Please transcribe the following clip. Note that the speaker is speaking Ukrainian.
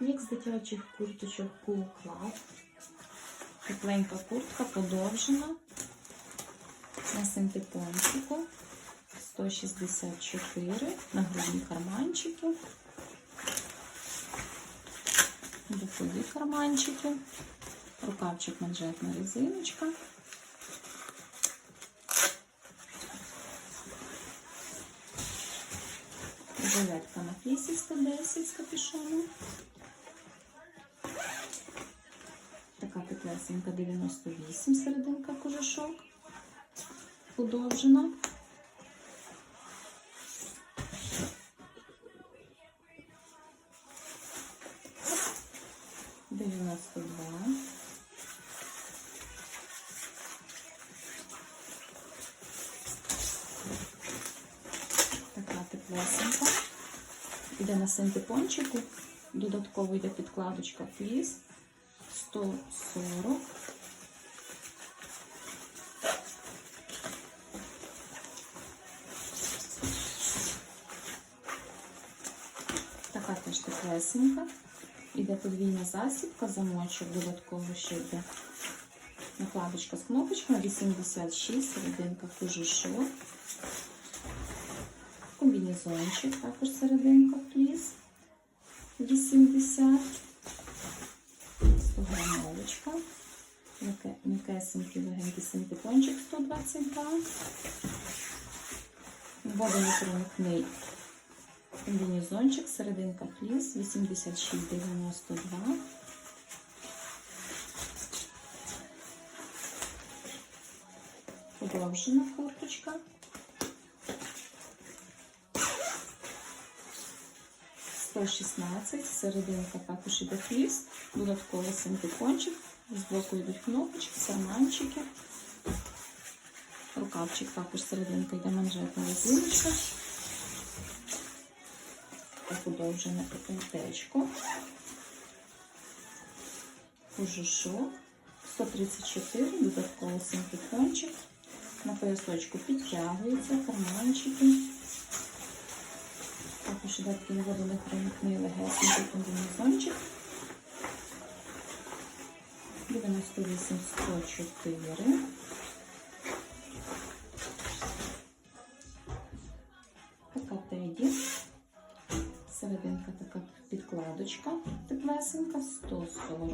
Мікс дитячих курточок Cool. Тепленька куртка подовжена. На синтепончику. 164 на грудні карманчики. Бокові карманчики. Рукавчик манжетна резиночка. Жилетка на флісі 110 з капюшоном. Теплесенька 98 серединка кожушок. Подовжена. Дев'яносто. Така теплесенька. Іде на синтепончику. Додатково йде підкладочка фліс. 140. Така теж теплесенька. Іде подвійна засібка, замочок, додатково ще йде накладочка з кнопочками 86, серединка кожушок. Комбінезончик, також серединка пліс 80. 100 грамовочка. М'якесенький легенький синтепончик 120 грам. Водонепроникний комбінезончик, серединка фліс 86,92. Подовжена курточка. Сто шістнадцять, серединка також іде додатковий синтепончик, з боку йдуть кнопочки, карманчики. Рукавчик також серединка йде манжетна резиночка подовжене петельтечко, кожушок, 134, додатково синтепончик, на поясочку підтягується, карманчики. Також іде такий водонепроникний легесенький комбінезончик. 98 104. Така теді. Серединка така підкладочка теплесенька, 140.